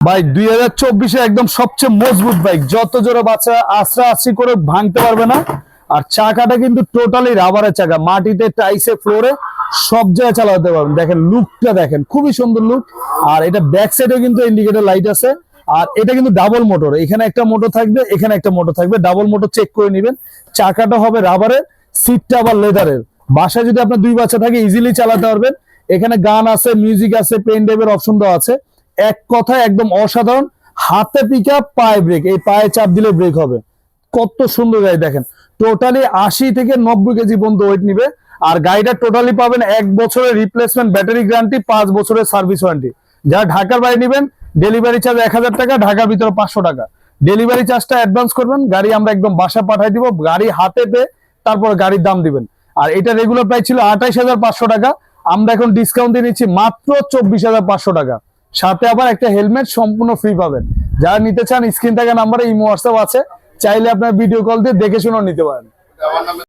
ভাই, দুই হাজার চব্বিশে একদম সবচেয়ে মজবুত বাইক যত জোরে বাচ্চা আশ্রা আশ্রি করে ভাঙতে পারবে না। আর চাকাটা কিন্তু টোটালি রাবারের চাকা। মাটিতে টাইসে ফ্লোরে সব জায়গায় চালাতে পারবেন। দেখেন লুকটা দেখেন, খুবই সুন্দর লুক আর এটা ব্যাক সাইডে কিন্তু ইন্ডিকেটর লাইট আছে। আর এটা কিন্তু ডাবল মোটর এখানে একটা মোটর থাকবে, এখানে একটা মোটর থাকবে। ডাবল মোটর চেক করে নেবেন। চাকাটা হবে রাবারের সিটটা আবার লেদারের বাসায় যদি আপনার দুই বাচ্চা থাকে ইজিলি চালাতে পারবেন। এখানে গান আছে মিউজিক আছে পেন ড্রাইভের অপশন দেওয়া আছে। এক কথায় একদম অসাধারণ। হাতে পিকা পায়ে ব্রেক এই পায়ে চাপ দিলে ব্রেক হবে। কত সুন্দর গাড়ি, দেখেন। টোটালি আশি থেকে নব্বই কেজি পর্যন্ত ওয়েট নিবে। আর গাড়িটা টোটালি পাবেন এক বছরের রিপ্লেসমেন্ট ব্যাটারি গ্যারান্টি পাঁচ বছরের সার্ভিস ওয়ারেন্টি যারা ঢাকার বাড়ি নেবেন ডেলিভারি চার্জ এক হাজার টাকা, ঢাকার ভিতরে পাঁচশো টাকা। ডেলিভারি চার্জটা অ্যাডভান্স করবেন, গাড়ি আমরা একদম বাসা পাঠিয়ে দিব, গাড়ি হাতে পেয়ে তারপর গাড়ির দাম দিবেন। আর এটা রেগুলার প্রাইস ছিল আঠাইশ হাজার পাঁচশো টাকা। আমরা এখন ডিসকাউন্ট দিয়ে নিচ্ছি মাত্র চব্বিশ হাজার পাঁচশো টাকা। সাথে আবার একটা হেলমেট সম্পূর্ণ ফ্রি পাবেন। যারা নিতে চান স্ক্রিন থাকা নাম্বারে ইমো হোয়াটসঅ্যাপ আছে, চাইলে আপনার ভিডিও কল দিয়ে দেখে শুনেও নিতে পারেন।